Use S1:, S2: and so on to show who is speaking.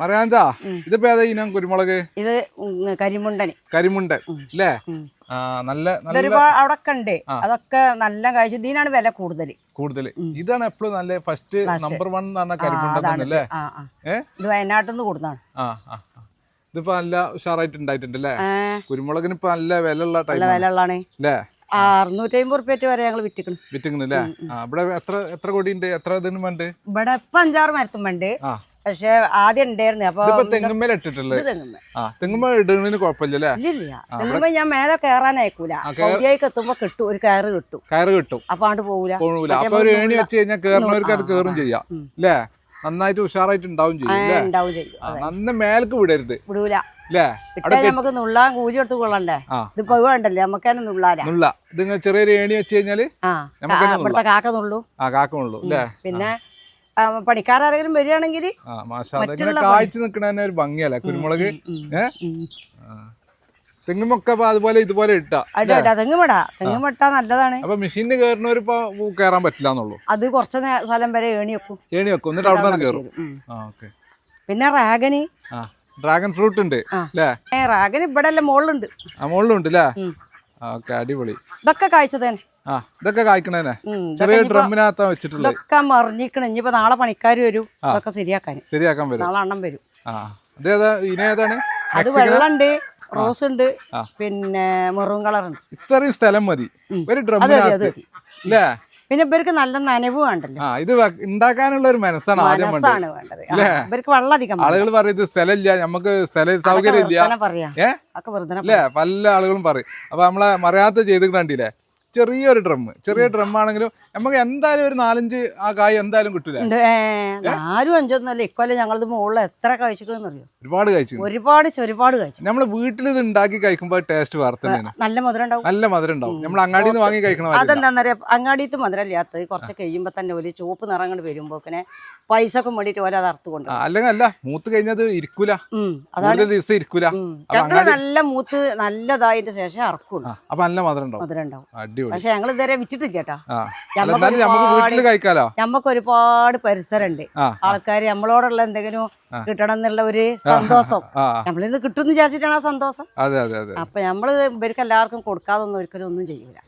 S1: മറിയാഞ്ചാ ഇതിപ്പോ ഏതാ ഇനം? കുരുമുളക്?
S2: ഇത് കരിമുണ്ടൻ.
S1: കരിമുണ്ടൻ അല്ലേ നല്ല
S2: ഇതൊരുപാട് അവിടെ ഉണ്ട് അതൊക്കെ നല്ല കാഴ്ച. ഇതിനാണ് വില കൂടുതൽ
S1: കൂടുതൽ ഇതാണ് എപ്പോഴും നല്ല ഫസ്റ്റ് നമ്പർ വൺ എന്ന് പറഞ്ഞ അല്ലേ
S2: ഇത്. വയനാട്ടിൽ നിന്ന് കൊടുത്താണ്.
S1: ഇതിപ്പോ നല്ല ഉഷാറായിട്ട് ഉണ്ടായിട്ടുണ്ട് അല്ലേ കുരുമുളകിന് ഇപ്പൊ നല്ല വില ഉള്ള ടൈം
S2: വില ഉള്ളതാണ്
S1: അല്ലേ
S2: അറുന്നൂറ്റി അമ്പത് റുപ്യ വരെ ഞങ്ങൾ വിറ്റിക്കണം.
S1: അല്ലേ ഇവിടെ എത്ര എത്ര കോടി ഉണ്ട് എത്ര ഇതിന് വേണ്ട
S2: ഇവിടെ ഇപ്പൊ അഞ്ചാറ് മരത്തും വേണ്ട പക്ഷെ ആദ്യം ഉണ്ടായിരുന്നു അപ്പൊ
S1: തെങ്ങുമ്മേൽ ഇട്ടിട്ടുള്ളത് ആ ഇടുന്നതിന്
S2: കുഴപ്പമില്ലല്ലേ? തെങ്ങുമ്പോ ഞാൻ മേലെ കയറാനയക്കൂല അയക്കൂല പൗതിയായിക്ക് എത്തുമ്പോ കിട്ടും ഒരു കയറ് കിട്ടും.
S1: കയറ് കിട്ടും.
S2: അപ്പൊ അങ്ങോട്ട് പോകൂല
S1: പോകൂല അപ്പൊ ഒരു ഏണി വെച്ച് കഴിഞ്ഞാൽ കേറുന്നവർക്ക് അത്
S2: കയറും
S1: ചെയ്യാം. അല്ലേ നന്നായിട്ട് ഉഷാറായിട്ട് ഉണ്ടാവും ചെയ്യും നന്ന മേലേക്ക് വിടരുത്.
S2: വിടൂല. നമുക്ക് നുള്ളാൻ കൂലി എടുത്ത് കൊള്ളണ്ടേ?
S1: ഇത്
S2: ഇതിപ്പോ വേണ്ടല്ലേ നമുക്ക് നുള്ളാല.
S1: നുള്ള. ഇതിങ്ങനെ ചെറിയൊരു ഏണി വെച്ച്
S2: കഴിഞ്ഞാൽ കാക്ക നുള്ളൂ.
S1: ആ കാക്കമുള്ളൂ അല്ലേ
S2: പിന്നെ പണിക്കാരെങ്കിലും വരികയാണെങ്കിൽ
S1: കായ്ച്ചു നിക്കണ ഒരു ഭംഗിയല്ലേ? കുരുമുളക്. തെങ്ങുമൊക്കെ അതുപോലെ ഇതുപോലെ ഇട്ടാ
S2: തെങ്ങുമിടാ തെങ്ങുമിട്ടാ നല്ലതാണ്.
S1: അപ്പൊ മെഷീനിൽ കയറുന്നവർ ഇപ്പൊ കയറാൻ പറ്റില്ല എന്നുള്ളൂ?
S2: അത് കുറച്ച് സ്ഥലം വരെ ഏണി വെക്കും.
S1: ഏണി വെക്കും. എന്നിട്ട് അവിടെ നിന്ന് കയറും
S2: ഉം.
S1: ആ ഓക്കെ.
S2: പിന്നെ റാഗന്.
S1: ഡ്രാഗൺ ഫ്രൂട്ട് ഉണ്ട്. അല്ലേ?
S2: ഏ റാഗന് ഇവിടെ അല്ലേ മുകളിലുണ്ട്
S1: ആ അല്ലേ. ഓക്കെ അടിപൊളി.
S2: ഇതൊക്കെ കായ്ച്ചതേനെ
S1: ആ ഇതൊക്കെ കായ്ക്കണേനെ. ചെറിയ ഡ്രമ്മിനകത്താ വെച്ചിട്ടുള്ളത്.
S2: ഇതൊക്കെ മറിഞ്ഞിക്കണ. ഇനിയിപ്പോ നാളെ പണിക്കാർ വരും. ഇതൊക്കെ ശരിയാക്കാൻ
S1: ശരിയാക്കാൻ വരും.
S2: നാളെ അണ്ണം വരും.
S1: ആ ഇതേതാ ഇനേതാണ്
S2: അത് വെള്ളണ്ട് റോസ് ഉണ്ട് പിന്നെ മെറൂൺ കളർ ഉണ്ട്
S1: ഇത്രയും സ്ഥലം മതി. ഒരു ഡ്രമ്മിനകത്ത്. അല്ലേ
S2: പിന്നെ ഇവർക്ക് നല്ല നനവുണ്ടല്ലോ വേണ്ടല്ലോ.
S1: ആ ഇത് ഉണ്ടാക്കാനുള്ള ഒരു മനസ്സാണ് ആദ്യം വേണ്ടത്.
S2: ഇവർക്ക് വെള്ളം അധികം വേണ്ട.
S1: ആളുകൾ പറയുന്നത് സ്ഥലമില്ല നമുക്ക് സ്ഥല സൗകര്യം ഇല്ല? പല ആളുകളും പറയും. അപ്പൊ നമ്മളെ മറിയാത്ത ചെയ്ത് കണ്ടില്ലേ? ചെറിയൊരു ഡ്രം ചെറിയ ഡ്രം ആണെങ്കിലും നമുക്ക് എന്തായാലും ഒരു നാലഞ്ച് ആ കായ് എന്തായാലും
S2: കിട്ടില്ല ആരും അഞ്ചൊന്നുമല്ല ഇക്കൊല്ലം ഞങ്ങളത് മുകളിൽ എത്ര കഴിച്ചിട്ടെന്ന് അറിയോ
S1: ഒരുപാട് കഴിച്ചു.
S2: ഒരുപാട് ഒരുപാട് കഴിച്ചു.
S1: നമ്മൾ വീട്ടിൽ ഇത് ഉണ്ടാക്കി കഴിക്കുമ്പോൾ ടേസ്റ്റ് വാർത്ത
S2: നല്ല മധുരം ഉണ്ടാവും.
S1: നല്ല മധുരം ഉണ്ടാവും. നമ്മൾ അങ്ങാടിയിൽ നിന്ന് വാങ്ങി കഴിക്കണം
S2: അങ്ങാടിത്ത് അങ്ങാടിയത്ത് മധുരമില്ലാത്തത് കുറച്ച് കഴിയുമ്പോ തന്നെ ഒരു ചുവപ്പ് നിറം കൊണ്ട് വരുമ്പോക്കിനെ പൈസ ഒക്കെ വേണ്ടിട്ട് ഓരോ അത് കൊണ്ട്
S1: അല്ലെങ്കിൽ അല്ല മൂത്ത് കഴിഞ്ഞത് ഇരിക്കൂല.
S2: അതാണ്.
S1: ദിവസം ഇരിക്കൂല.
S2: നല്ല മൂത്ത് നല്ലതായതിന്റെ ശേഷം അറക്കുള്ളൂ
S1: അപ്പൊ നല്ല മധുരം ഉണ്ടാവും.
S2: മധുരം ഉണ്ടാവും. പക്ഷെ ഞങ്ങൾ ഇതുവരെ വിറ്റിട്ടില്ല കേട്ടോ.
S1: നമുക്ക്
S2: ഒരുപാട് പരിസരമുണ്ട്. ആൾക്കാർ നമ്മളോടുള്ള എന്തെങ്കിലും കിട്ടണം എന്നുള്ള ഒരു സന്തോഷം.
S1: ആ.
S2: നമ്മളിന്ന് കിട്ടും വിചാരിച്ചിട്ടാണ് ആ സന്തോഷം. അപ്പൊ നമ്മൾ ഇവർക്ക് എല്ലാവർക്കും കൊടുക്കാതൊന്നും ഒരിക്കലും ഒന്നും ചെയ്യൂല.